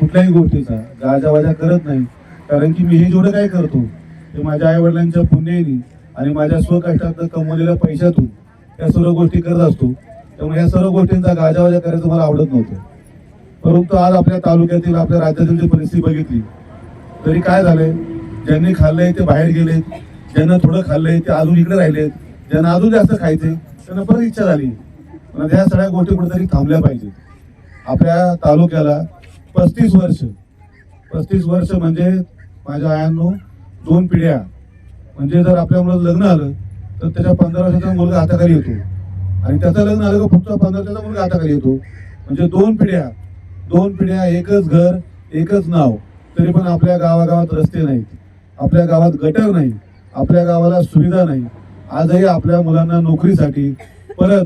कुठल्याही गोष्टीचा गाजावाजा करत नाही. कारण की मी हे जेवढं काय करतो ते माझ्या आई वडिलांच्या पुण्याने आणि माझ्या स्वकष्टात कमवलेल्या पैशातून या सर्व गोष्टी करत असतो. त्यामुळे या सर्व गोष्टींचा गाजावाजा करायचं मला आवडत नव्हतं. परंतु आज आपल्या तालुक्यातील आपल्या राज्यातील जी परिस्थिती बघितली तरी काय झालंय? ज्यांनी खाल्लंय ते बाहेर गेले ज्यांना थोडं खाल्लंय ते अजून इकडे राहिलेत. ज्यांना अजून जास्त खायचे त्यांना परत इच्छा झाली. पण ह्या सगळ्या गोष्टी कुठेतरी थांबल्या पाहिजेत. आपल्या तालुक्याला पस्तीस वर्ष पस्तीस वर्ष म्हणजे माझ्या आयांनो दोन पिढ्या. म्हणजे जर आपल्या मुलं लग्न आलं तर त्याच्या पंधरा वर्षाचा मुलगा हाताखाली येतो. आणि त्याचं लग्न आलं का फक्त पंधरा वर्षाचा मुलगा हाताखाली येतो. म्हणजे दोन पिढ्या दोन पिढ्या एकच घर एकच नाव. तरी पण आपल्या गावागावात रस्ते नाहीत. आपल्या गावात गटर नाही आपल्या गावाला सुविधा नाही आजही आपल्या मुलांना नोकरीसाठी परत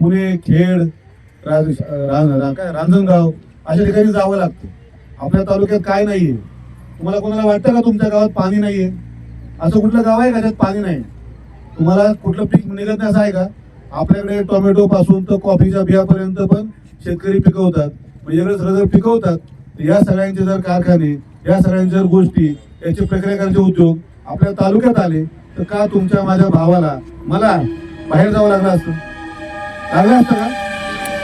पुणे खेड राज रा- काय रांजणगाव अशा ठिकाणी जावं लागतं. आपल्या तालुक्यात काय नाही आहे तुम्हाला कोणाला वाटतं का तुमच्या गावात पाणी नाही आहे असं कुठलं गाव आहे का ज्यात पाणी नाही? तुम्हाला कुठलं पीक निघत नाही असं आहे का? आपल्याकडे टोमॅटो पासून तर कॉफीच्या बियापर्यंत पण शेतकरी पिकवतात. म्हणजे एवढं सगळं पिकवतात. या सगळ्यांचे जर कारखाने या सगळ्यांच्या जर गोष्टी याचे प्रक्रिया करायचे उद्योग आपल्या तालुक्यात आले तर का तुमच्या माझ्या भावाला मला बाहेर जावं लागलं असतं? लागलं असतं का?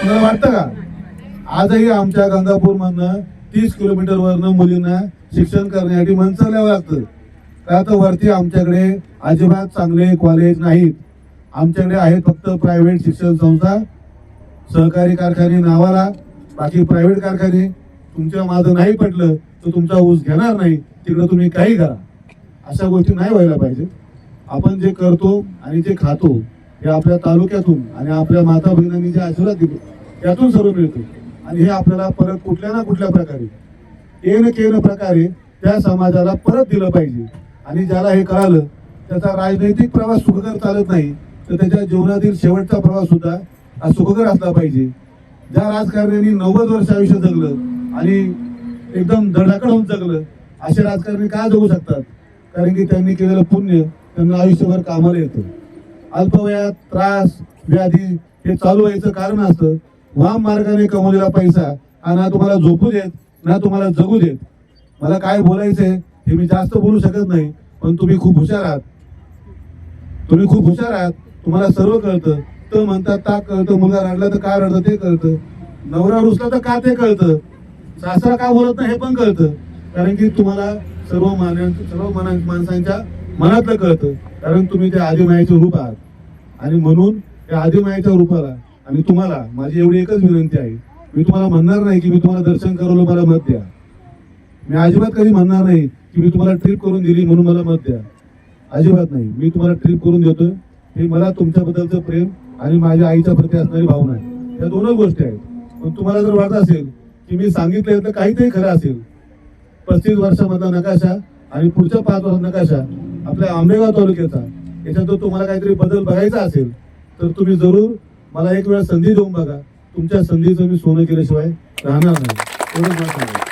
तुम्हाला वाटतं का? आजही आमच्या गंगापूरमधनं तीस किलोमीटरवरनं मुलींना शिक्षण करण्यासाठी मनसर लागतं. का तर वरती आमच्याकडे अजिबात चांगले कॉलेज नाहीत. आमच्याकडे आहेत फक्त प्रायव्हेट शिक्षण संस्था. सहकारी कारखाने नावाला बाकी प्रायव्हेट कारखाने. तुमच्या माझं नाही पटलं तर तुमचा ऊस घेणार नाही. तिकडं तुम्ही काही करा. अशा गोष्टी नाही व्हायला पाहिजे. आपण जे करतो आणि जे खातो हे आपल्या तालुक्यातून आणि आपल्या माता बहिणींनी जे आशीर्वाद दिले त्यातून सर्व मिळतो. आणि हे आपल्याला परत कुठल्या ना कुठल्या प्रकारे येन केन प्रकारे त्या समाजाला परत दिलं पाहिजे. आणि ज्याला हे कळालं त्याचा राजनैतिक प्रवास सुखकर चालत नाही तर त्याच्या जीवनातील शेवटचा प्रवास सुद्धा हा सुखकर असला पाहिजे. ज्या राजकारण्यांनी नव्वद वर्ष आयुष्य जगलं आणि एकदम धडाकड होऊन जगलं. असे राजकारणी का जगू शकतात? कारण की त्यांनी केलेलं पुण्य त्यांना आयुष्यभर कामाला येतं. अल्पवयात त्रास व्याधी हे चालू व्हायचं कारण असतं. वाम मार्गाने कमवलेला पैसा हा ना तुम्हाला झोपू देत ना तुम्हाला जगू देत. मला काय बोलायचंय हे मी जास्त बोलू शकत नाही पण तुम्ही खूप हुशार आहात. तुम्ही खूप हुशार आहात. तुम्हाला सर्व कळतं. तर म्हणतात ता कळतं मुलगा रडला तर काय रडतं? ते कळतं. नवरा रुसला तर का ते कळतं? सासरा का बोलत नाही हे पण कळतं. कारण की तुम्हाला सर्व मान्यांचं सर्व माणसांच्या मनातलं कळतं. कारण तुम्ही त्या आदिमायाचे रूप आहात. आणि म्हणून त्या आदिमायाच्या रूपाला आणि तुम्हाला माझी एवढी एकच विनंती आहे. मी तुम्हाला म्हणणार नाही की मी तुम्हाला दर्शन करवलं मला मत द्या. मी अजिबात कधी म्हणणार नाही की मी तुम्हाला ट्रिप करून दिली म्हणून मला मत द्या. अजिबात नाही. मी तुम्हाला ट्रिप करून देतो. हे मला तुमच्याबद्दलचं प्रेम आणि माझ्या आईच्या प्रती असणारी भावना आहे. या दोनच गोष्टी आहेत. पण तुम्हाला जर वाटत असेल की मी सांगितलं तर काहीतरी खरं असेल. पस्तीस वर्षामधला नकाशा आणि पुढच्या पाच वर्ष नकाशा आपल्या आंबेगाव तालुक्याचा. याच्यात जर तुम्हाला काहीतरी बदल बघायचा असेल तर तुम्ही जरूर मला एक वेळा संधी देऊन बघा. तुमच्या संधीचं मी सोनं केल्याशिवाय राहणार नाही. एवढंच मला